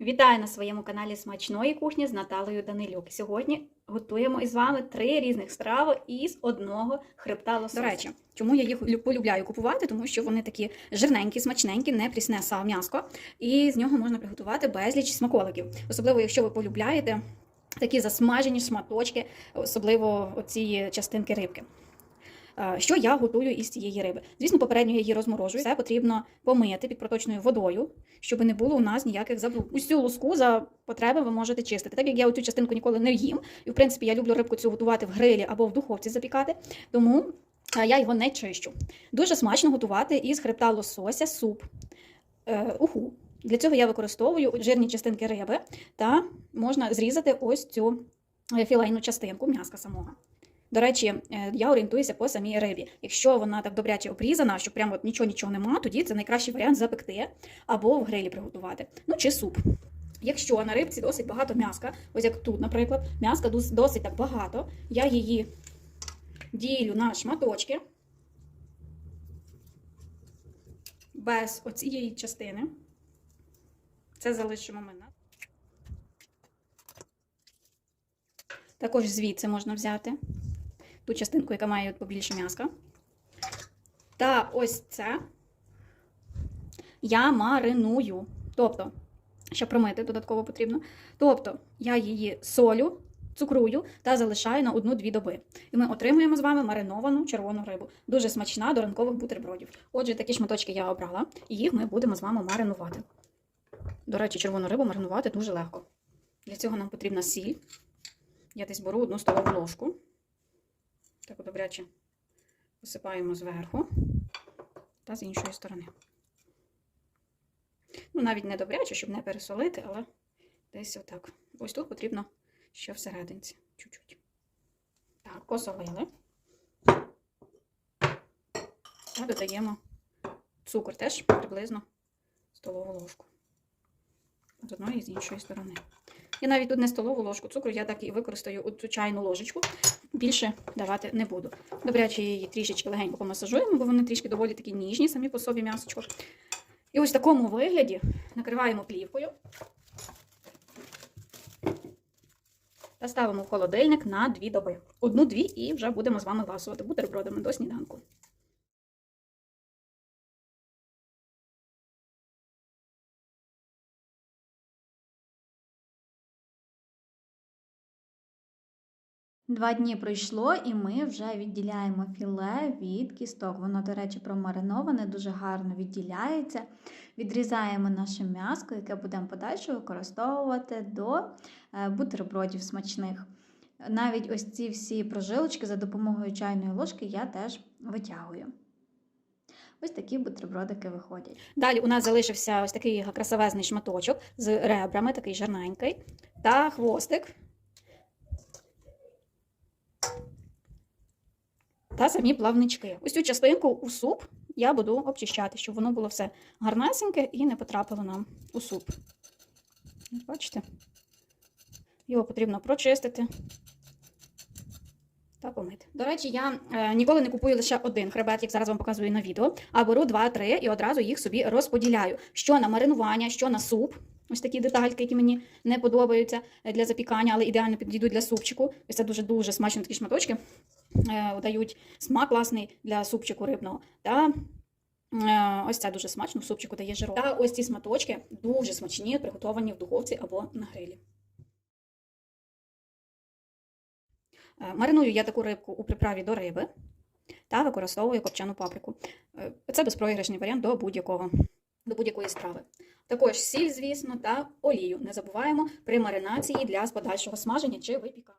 Вітаю на своєму каналі Смачної кухні з Наталою Данилюк. Сьогодні готуємо із вами три різних страви із одного хребта лосося. До речі, чому я їх лю- полюбляю купувати? Тому що вони такі жирненькі, смачненькі, не прісне са м'яско, і з нього можна приготувати безліч смаколиків. Особливо, якщо ви полюбляєте такі засмажені шматочки, особливо оці частинки рибки. Е, Що я готую із цієї риби? Звісно, попередньо я її розморожую. Все потрібно помити під проточною водою, щоб не було у нас ніяких забруднень. Усю луску за потреби ви можете чистити. Так як я цю частинку ніколи не їм, і в принципі я люблю рибку цю готувати в грилі або в духовці запікати, тому е, я його не чищу. Дуже смачно готувати із хребта лосося суп е, уху. Для цього я використовую жирні частинки риби та можна зрізати ось цю філейну частинку м'яска самого. До речі, е, я орієнтуюся по самій рибі. Якщо вона так добряче обрізана, що прямо от нічого нічого нема, тоді це найкращий варіант запекти або в грилі приготувати. Ну чи суп. Якщо на рибці досить багато м'яска, ось як тут, наприклад, м'яска досить так багато, я її ділю на шматочки без оцієї частини. Це залишимо ми на. Також звідси можна взяти ту частинку, яка має побільше м'яска. Та ось це я мариную. Тобто, ще промити додатково потрібно. Тобто, я її солю, цукрую та залишаю на одну-дві доби. І ми отримуємо з вами мариновану червону рибу. Дуже смачна до ранкових бутербродів. Отже, такі шматочки я обрала, і їх ми будемо з вами маринувати. До речі, червону рибу маринувати дуже легко. Для цього нам потрібна сіль. Я десь беру одну столову ложку. Так добряче посипаємо зверху та з іншої сторони. Ну, навіть не добряче, щоб не пересолити, але десь отак. Ось тут потрібно ще всерединці. Чуть-чуть. Так, посолили. Та додаємо цукор теж приблизно столову ложку. З одної і з іншої сторони. Я навіть тут не столову ложку цукру, я так і використаю цю чайну ложечку. Більше давати не буду. Добряче її трішечки легенько помасажуємо, бо вони трішки доволі такі ніжні самі по собі м'ясочко. І ось в такому вигляді накриваємо плівкою та ставимо в холодильник на дві доби. Одну-дві і вже будемо з вами ласувати бутербродами до сніданку. Два дні пройшло, і ми вже відділяємо філе від кісток. Воно, до речі, промариноване, дуже гарно відділяється. Відрізаємо наше м'яско, яке будемо подальше використовувати до е, бутербродів смачних. Навіть ось ці всі прожилочки за допомогою чайної ложки я теж витягую. Ось такі бутербродики виходять. Далі у нас залишився ось такий красавезний шматочок з ребрами, такий жирненький, та хвостик. Та самі плавнички. Ось цю частинку у суп я буду обчищати, щоб воно було все гарнесеньке і не потрапило нам у суп. Бачите? Його потрібно прочистити та помити. До речі, я е, ніколи не купую лише один хребет, як зараз вам показую на відео, а беру два-три і одразу їх собі розподіляю. Що на маринування, що на суп. Ось такі детальки, які мені не подобаються для запікання, але ідеально підійдуть для супчику. Ось це дуже-дуже смачно такі шматочки. Е, дають смак класний для супчику рибного. Та е, ось це дуже смачно, в супчику дає жирок. Та ось ці сматочки дуже смачні, приготовані в духовці або на грилі. Е, Мариную я таку рибку у приправі до риби та використовую копчену паприку. Це безпроіграшний варіант до будь-якого. До будь-якої страви. Також сіль, звісно, та олію. Не забуваємо при маринації для подальшого смаження чи випікання.